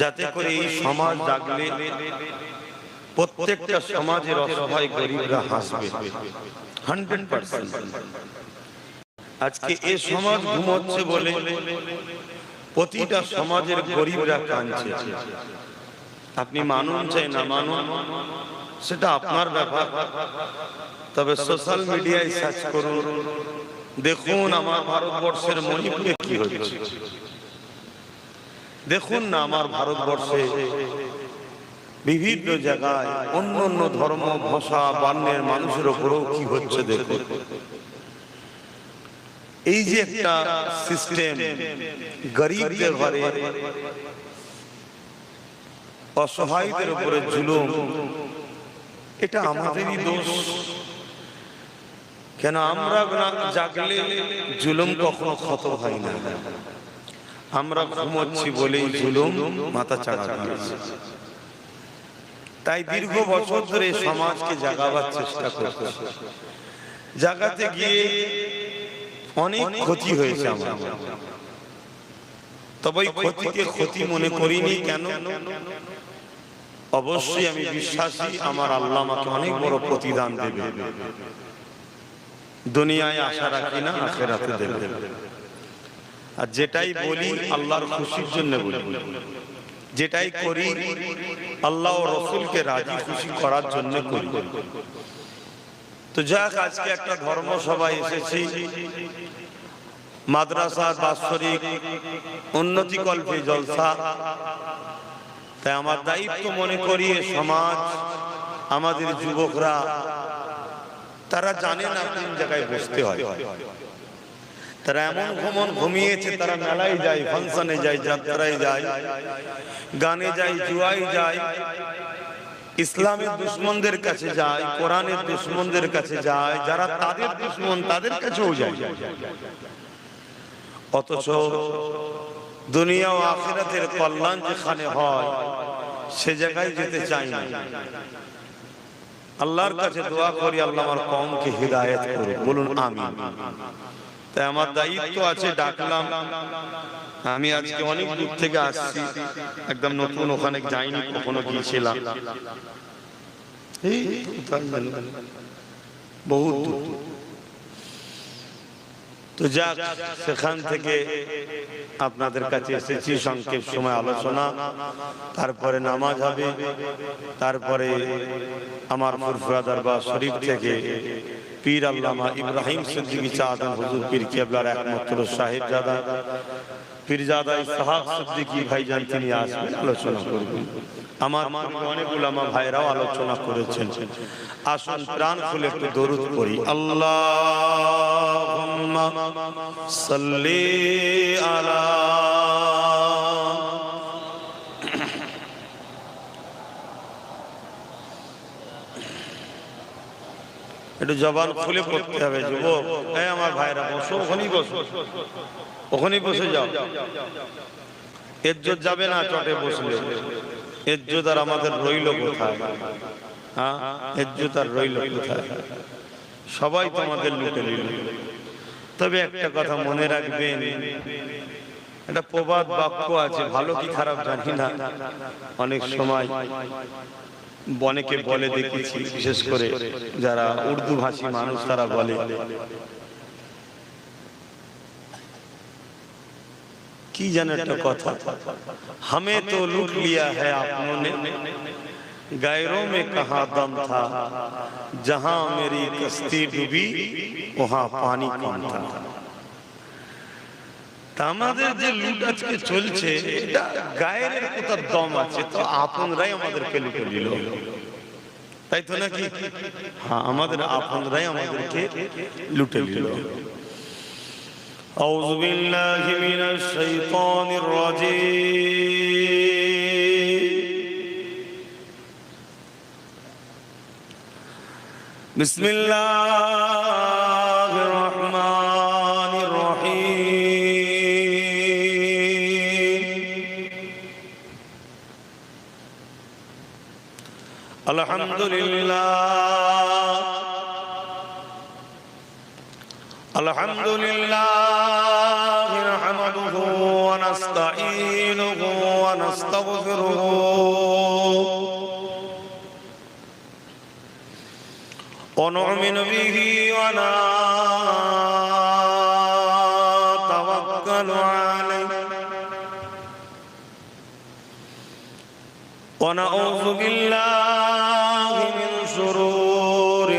যাতে করে এই সমাজ জাগলে প্রত্যেকটা সমাজের অসহায় গরিবরা হাসবে। Hundred percent. আজকে এ সমাজ ঘুমোচ্ছে বলে প্রতিটা সমাজের গরিবরা কাঁদছে। আপনি মানুন চাই না মানুন সেটা আপনার ব্যাপার। তবে সোশ্যাল মিডিয়ায় সার্চ করুন। দেখুন আমার ভারতবর্ষের মণিপুরে কি হচ্ছে। দেখুন না আমার ভারতবর্ষে বিভিন্ন জায়গায় অন্য অন্য ধর্ম, ভাষা বর্ণের মানুষের উপরেও কি হচ্ছে দেখুন? এই যে একটা সিস্টেম গরিবদের ঘরে অসহায়দের উপরে জুলুম, এটা আমাদেরই দোষ। কেন আমরা জাগলে জুলুম কখনো ক্ষত হয় না? আমরা ঘুমোচ্ছি বলেই জুলুম মাথা চাড়া দিয়েছে তাই দীর্ঘ বছর ধরে সমাজকে জাগাবার চেষ্টা করছে জাগাতে গিয়ে অনেক ক্ষতি হয়েছে আমার। তবে ক্ষতিকে ক্ষতি মনে করিনি কেন? অবশ্যই আমি বিশ্বাসী, আমার আল্লাহ আমাকে অনেক বড় প্রতিদান দেবে। দুনিয়ায় আশা রাখি না, আখেরাতে দেবে। আর যেটাই বলি, আল্লাহর খুশির জন্য বলি। যেটাই করি, আল্লাহ ও রসুলকে রাজি খুশি করার জন্য করি। তো যাক, আজকে একটা ধর্ম সভায় এসেছি। মাদ্রাসা, বাৎসরিক, উন্নতি কল্পে জলসা। তাই আমার দায়িত্ব মনে করি সমাজ, আমাদের যুবকরা, তারা জানে না কোন জায়গায় বসতে হয়। তারা এমন ভ্রমণ ঘুমিয়েছে, তারা মেলায় যায় ফাংশনে যায়, যাত্রায় যায়, গানে যায় জুয়াই যায়। ইসলামের দুশ্মনদের কাছে যায়, কোরআনের দুশ্মনদের কাছে যায়, যারা তাদের দুশ্মন, তাদের কাছেও যায়। অথচ দুনিয়া ও আখিরাতের কল্যাণ যেখানে হয়, সে জায়গায় যেতে চাই না। আল্লাহর কাছে দোয়া করি, আল্লাহ আমার কমকে হৃদায়ত করে বলুন আমি তাই আমার দায়িত্ব আছে ডাকলাম। আমি আজকে অনেক দূর থেকে আসছি একদম নতুন ওখানে যাইনি কখনো গিয়েছিলাম। দূর। তো যাক সেখান থেকে আপনাদের কাছে এসেছি সংক্ষেপ সময় আলোচনা। তারপরে নামাজ হবে। তারপরে আমার ফুরফুরা দরবার শরীফ থেকে পীর আল্লামা ইব্রাহিম সিদ্দিকী চাঁদান হুজুর পীর কেবলার একমাত্র সাহেব জাদা পীরজাদা ইসহাক সিদ্দিকী ভাইজান, তিনি আসবেন আলোচনা করবেন। আমার অনেক উলামা ভাইরাও আলোচনা করেছেন। আসুন, প্রাণ খুলে একটু দরুদ পড়ি। আল্লাহুম্মা সাল্লি একটু জবান খুলে পড়তে হবে, যুবক। এই আমার ভাইরা, বসো, ওখানেই বসো। ওখানেই বসে যাও। এজ্জত যাবে না, চটে বসলে। এজ্জত আর আমাদের রইল কোথায়? হ্যাঁ? আর রইল কোথায়? সবাই তোমাদের লুটে নিল। তবে একটা কথা মনে রাখবেন, একটা প্রবাদ বাক্য আছে, ভালো কি খারাপ জানি না। অনেক সময় অনেকে বলে দেখেছি বিশেষ করে যারা উর্দু ভাষী মানুষ তারা বলে কি যেন একটা কথা हमें तो लूट लिया है आपनों ने गैरों में कहा दम था जहां मेरी कश्ती डूबी वहां पानी कम था তা আমাদের যে লুট আজকে চলছে এটা গায়ের কোথাও দম আছে তো আপনরাই আমাদেরকে লুটে নিল তাই তো নাকি হ্যাঁ আমাদের আপনরাই আমাদেরকে লুটে নিল أعوذ بالله من الشيطان الرجيم بسم الله الحمد لله الحمد لله نحمده ونستعينه ونستغفره ونؤمن به ونتوكل عليه ونعوذ بالله من شرور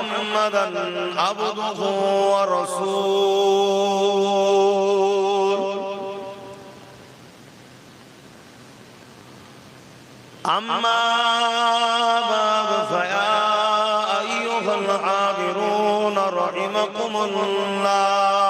محمدا عبده ورسوله أما بعد فيا أيها الحاضرون رحمكم الله.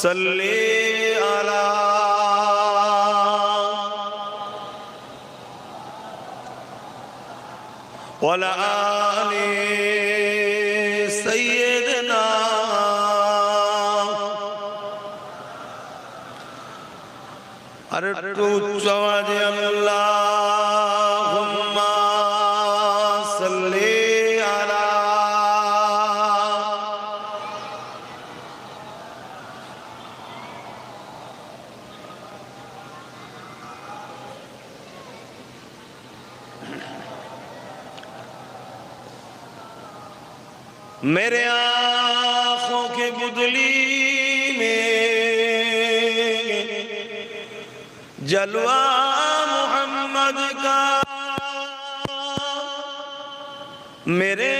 صل على وعلى آل سيدنا আর একটু উচ্চ আওয়াজে আল্লাহুম্মা সাল্লি میرے آنکھوں کے گدلی میں جلوہ محمد کا میرے